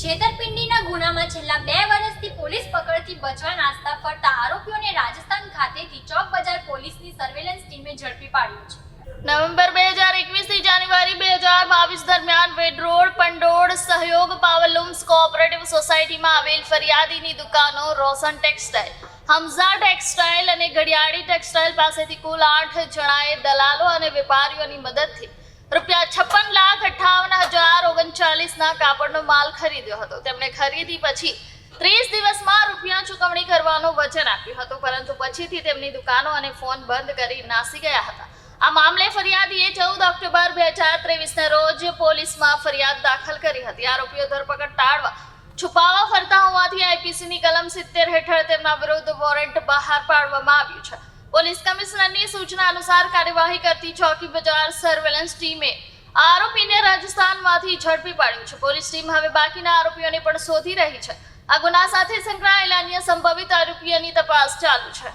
છેતરપિંડીના ગુનામાં છેલ્લા બે વર્ષથી પોલીસ પકડથી બચવા નાસ્તા ફરતા આરોપીઓને રાજસ્થાન ખાતેથી ચોક બજાર પોલીસની સર્વેલન્સ ટીમે ઝડપી પાડ્યો છે. નવેમ્બર બે હજાર એકવીસથી જાન્યુઆરી બે હજાર બાવીસ દરમિયાન વેડરોડ પંડોળ, સહયોગ, પાવરલૂમ્સ કોઓપરેટિવ સોસાયટીમાં આવેલ ફરિયાદીની દુકાનો રોશન ટેક્સટાઇલ, હમઝા ટેક્સટાઇલ અને ઘડિયાળી ટેક્સટાઇલ પાસેથી કુલ આઠ જણાએ દલાલો અને વેપારીઓની મદદથી ઓગણચાલીસના કાપડનો માલ ખરીદ્યો હતો. તેમણે ખરીદી પછી ત્રીસ દિવસમાં રૂપિયા ચૂકવણી કરવાનું વચન આપ્યું હતું. પરંતુ પછીથી તેમની દુકાનો અને ફોન બંધ કરી નાસી ગયા હતા. આ મામલે ફરિયાદીએ ચૌદ ઓક્ટોબર બે હજાર ત્રેવીસના રોજ પોલીસમાં ફરિયાદ દાખલ કરી હતી. આરોપીઓ ધરપકડ ટાળવા, છુપાવા ફરતા હોવાથી આઈપીસીની કલમ સિત્તેર હેઠળ તેમના વિરુદ્ધ વોરંટ બહાર પાડવામાં આવ્યું છે. પોલીસ કમિશનરની સૂચના અનુસાર કાર્યવાહી કરતી ચોકી બજાર સર્વેલન્સ ટીમે આરોપીને રાજસ્થાનમાંથી ઝડપી પાડ્યું છે. પોલીસ ટીમ હવે બાકીના આરોપીઓને પણ શોધી રહી છે. આ ગુના સાથે સંકળાયેલા અન્ય સંભવિત આરોપીઓની તપાસ ચાલુ છે.